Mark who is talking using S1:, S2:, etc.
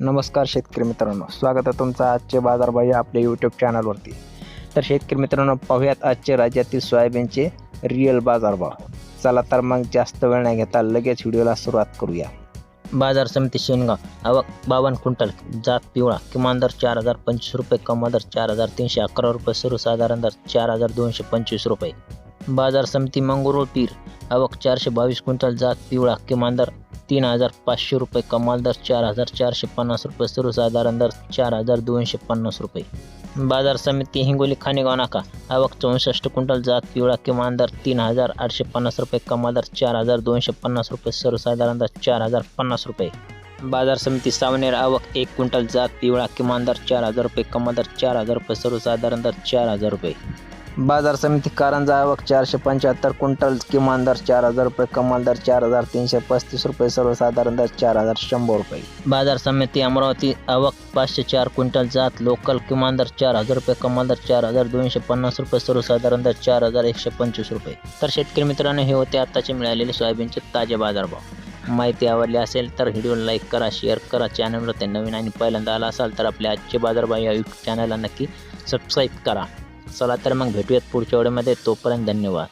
S1: नमस्कार शेतकरी मित्रांनो. स्वागत आहे तुमचं आजचे बाजारभाव या आपल्या यूट्यूब चॅनलवरती तर शेतकरी मित्रांनो पाहूयात आजचे राज्यातील सोयाबीनचे रिअल बाजारभाव. चला तर मग जास्त वेळ नाही घेता लगेच व्हिडिओला सुरुवात करूया.
S2: बाजार समिती शेनगाव आवक बावन्न क्विंटल जात पिवळा किमान दर चार हजार पंचवीस रुपये कमा दर चार हजार तीनशे अकरा रुपये सर्वसाधारण दर चार हजार दोनशे पंचवीस रुपये. बाजार समिती मंगरुळ पीर आवक चारशे बावीस क्विंटल जात पिवळा किमान दर तीन हजार पाचशे रुपये कमाल दर चार हजार चारशे पन्नास रुपये सर्वसाधारण दर चार हजार दोनशे पन्नास रुपये. बाजार समिती हिंगोली खानेगाव नाका. आवक चौसष्ट क्विंटल जात पिवळा किमान दर तीन हजार आठशे पन्नास रुपये कमाल दर चार हजार दोनशे पन्नास रुपये सर्वसाधारण दर चार हजार पन्नास रुपये. बाजार समिती सावनेर आवक एक क्विंटल जात पिवळा किमान दर चार हजार रुपये कमाल दर चार हजार रुपये सर्वसाधारण दर चार हजार रुपये.
S1: बाजार समिती कारंजा आवक चारशे पंच्याहत्तर क्विंटल किमान दर चार हजार रुपये कमाल दर चार हजार तीनशे पस्तीस रुपये सर्वसाधारण दर चार हजार शंभर रुपये.
S2: बाजार समिती अमरावती आवक पाचशे चार क्विंटल जात लोकल किमान दर चार हजार रुपये कमाल दर चार हजार दोनशे पन्नास रुपये सर्वसाधारण दर चार हजार एकशे पंचवीस रुपये. तर शेतकरी मित्रांनो हे होते आत्ताचे मिळालेले सोयाबीनचे ताजे बाजारभाव माहिती आवडली असेल तर व्हिडिओ लाईक करा शेअर करा चॅनलवर ते नवीन आणि पहिल्यांदा आला असाल तर आपल्या आजचे बाजारभाव या यूट्यूब चॅनलला नक्की सबस्क्राईब करा. चला तर मग भेटूयात पुढच्या वेळेमध्ये तोपर्यंत धन्यवाद.